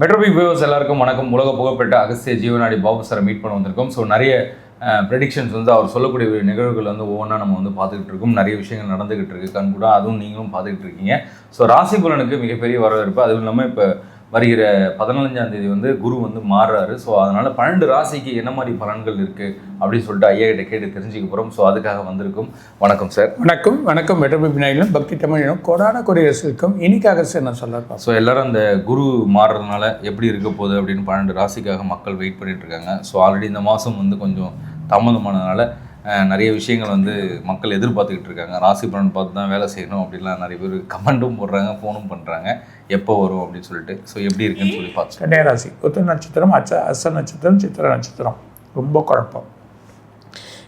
மெட்ரோபிக் viewers எல்லாருக்கும் வணக்கம். உலக புகழ்பெற்ற அகஸ்திய ஜீவனாடி பாபு சாரை மீட் பண்ண வந்திருக்கோம். ஸோ நிறைய ப்ரெடிக்ஷன்ஸ் வந்து அவர் சொல்லக்கூடிய நிகழ்வுகள் வந்து ஒவ்வொன்றா நம்ம வந்து பார்த்துக்கிட்டு இருக்கோம். நிறைய விஷயங்கள் நடந்துகிட்டு இருக்கு. கண் கூட அதுவும் நீங்களும் பார்த்துக்கிட்டு இருக்கீங்க. ஸோ ராசி புலனுக்கு மிகப்பெரிய வரவேற்பு. அதுவும் இல்லாமல் இப்போ வருகிற பதினஞ்சாம் தேதி வந்து குரு வந்து மாறுறாரு. ஸோ அதனால பன்னெண்டு ராசிக்கு என்ன மாதிரி பலன்கள் இருக்கு அப்படின்னு சொல்லிட்டு ஐயா கிட்ட கேட்டு தெரிஞ்சுக்க போகிறோம் ஸோ அதுக்காக வந்திருக்கும். வணக்கம் சார் வணக்கம் வணக்கம். மெட்ரோபினாயிலும் பக்தி தமிழிலும் கோடான கொடியரசுக்கும் இனிக்காக சார் நான் சொல்ல ஸோ எல்லாரும் அந்த குரு மாறுறதுனால எப்படி இருக்க போகுது அப்படின்னு பன்னெண்டு ராசிக்காக மக்கள் வெயிட் பண்ணிட்டு இருக்காங்க. ஸோ ஆல்ரெடி இந்த மாதம் வந்து கொஞ்சம் தாமதமானதுனால நிறைய விஷயங்கள் வந்து மக்கள் எதிர்பார்த்துக்கிட்டு இருக்காங்க. ராசி பலன் பார்த்து தான் வேலை செய்யணும் அப்படின்லாம் நிறைய பேர் கமெண்ட்டும் போடுறாங்க ஃபோனும் பண்ணுறாங்க எப்போ வரும் அப்படின்னு சொல்லிட்டு. ஸோ எப்படி இருக்குன்னு சொல்லி பார்த்து கன்னியராசி உத்திர நட்சத்திரம் அச்ச அச நட்சத்திரம் சித்திர நட்சத்திரம். ரொம்ப குழப்பம்.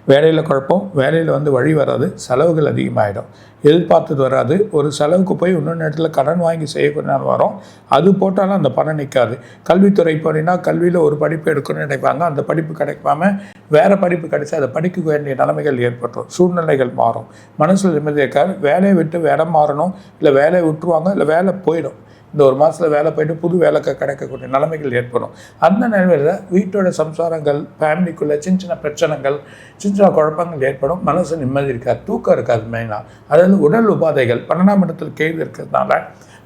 வேலையில் குழப்பம் வேலையில் வந்து வழி வராது செலவுகள் அதிகமாகிடும் எதிர்பார்த்தது வராது. ஒரு செலவுக்கு போய் இன்னொன்று இடத்துல கடன் வாங்கி செய்யக்கூடிய நேரம் வரும் அது போட்டாலும் அந்த பணம் நிற்காது கல்வித்துறை போனீங்கன்னா கல்வியில் ஒரு படிப்பு எடுக்கணும்னு நினைப்பாங்க. அந்த படிப்பு கிடைக்காம வேறு படிப்பு கிடைச்சி அதை படிக்க வேண்டிய நிலைமைகள் ஏற்பட்டுரும். சூழ்நிலைகள் மாறும். மனசில் நிம்மதியாக இருக்காது. வேலையை விட்டு வேலை மாறணும். இல்லை வேலையை விட்டுருவாங்க. இல்லை வேலை போயிடும். இந்த ஒரு மாதத்தில் வேலை போயிட்டு புது வேலை கிடைக்கக்கூடிய நிலைமைகள் ஏற்படும். அந்த நிலைமையில் வீட்டோட சம்சாரங்கள் ஃபேமிலிக்குள்ளே சின்ன சின்ன பிரச்சனைகள் சின்ன சின்ன குழப்பங்கள் ஏற்படும். மனசு நிம்மதி இருக்காது தூக்கம் இருக்காது மெயினாக அதாவது உடல் உபாதைகள் பன்னெண்டாம் இடத்தில் கேள்வி இருக்கிறதுனால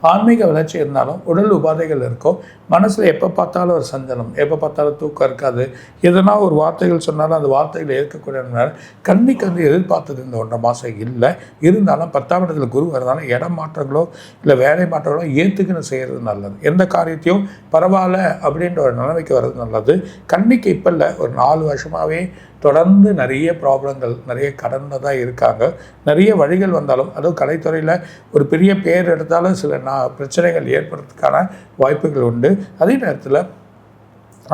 ஆன்மீக வளர்ச்சி இருந்தாலும் உடல் உபாதைகள் இருக்கும். மனசில் எப்போ பார்த்தாலும் ஒரு சஞ்சலம். எப்போ பார்த்தாலும் தூக்கம் இருக்காது. எதனா ஒரு வார்த்தைகள் சொன்னாலும் அந்த வார்த்தைகளை ஏற்கக்கூடிய கண்ணிக்கு வந்து எதிர்பார்த்தது இந்த ஒன்றரை மாதம் இல்லை. இருந்தாலும் பத்தாம் இடத்துல குரு வரதால இடம் மாற்றங்களோ இல்லை வேலை மாற்றங்களோ ஏற்றுக்குன்னு செய்கிறது நல்லது. எந்த காரியத்தையும் பரவாயில்ல அப்படின்ற ஒரு நிலைமைக்கு வர்றது நல்லது. கண்ணிக்கு இப்போ இல்லை. ஒரு நாலு வருஷமாகவே தொடர்ந்து நிறைய ப்ராப்ளங்கள் நிறைய கடனில் தான் இருக்காங்க. நிறைய வழிகள் வந்தாலும் அதுவும் கலைத்துறையில் ஒரு பெரிய பேர் எடுத்தாலும் சில நான் பிரச்சனைகள் ஏற்படுறதுக்கான வாய்ப்புகள் உண்டு. அதே நேரத்தில்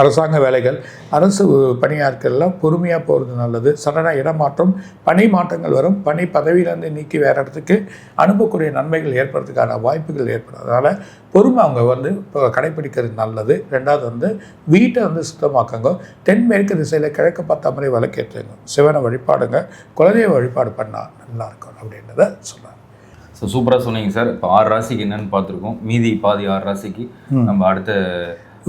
அரசாங்க வேலைகள் அரசு பணியாட்கள்லாம் பொறுமையாக போகிறது நல்லது. சடனாக இடமாற்றம் பணி மாற்றங்கள் வரும். பணி பதவியிலேருந்து நீக்கி வேறு இடத்துக்கு அனுப்பக்கூடிய நன்மைகள் ஏற்படுறதுக்கான வாய்ப்புகள் ஏற்படும். அதனால் பொறுமை அவங்க வந்து இப்போ கடைப்பிடிக்கிறது நல்லது. ரெண்டாவது வந்து வீட்டை வந்து சுத்தமாக்குங்க. தென்மேற்கு திசையில் கிழக்கு பார்த்த மாதிரி விளக்கேற்றுங்க சிவனை வழிபாடுங்க. குலதெய்வ வழிபாடு பண்ணால் நல்லா இருக்கும் அப்படின்றத சொல்கிறேன் ஸோ சூப்பராக சொன்னீங்க சார். இப்போ ஆறு ராசிக்கு என்னன்னு பார்த்துருக்கோம். மீதி பாதி ஆறு ராசிக்கு நம்ம அடுத்த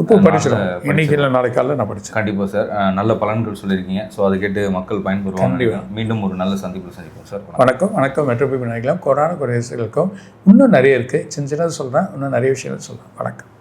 இப்போ படிச்சிடும் இன்னைக்கு இல்லை நாளைக்கு காலையில் நான் படித்தேன் கண்டிப்பாக சார். நல்ல பலன்கள் சொல்லியிருக்கீங்க. ஸோ அதை கேட்டு மக்கள் பயன்பெறுவாங்க. மீண்டும் ஒரு நல்ல சந்திப்பில் சந்திப்போம் சார். வணக்கம். வணக்கம். மெட்ரோபி விநாயகலாம் கொரோனா குறையர்களுக்கும் இன்னும் நிறைய இருக்குது சின்ன சின்னது சொல்கிறேன் இன்னும் நிறைய விஷயங்கள் சொல்கிறேன் வணக்கம்.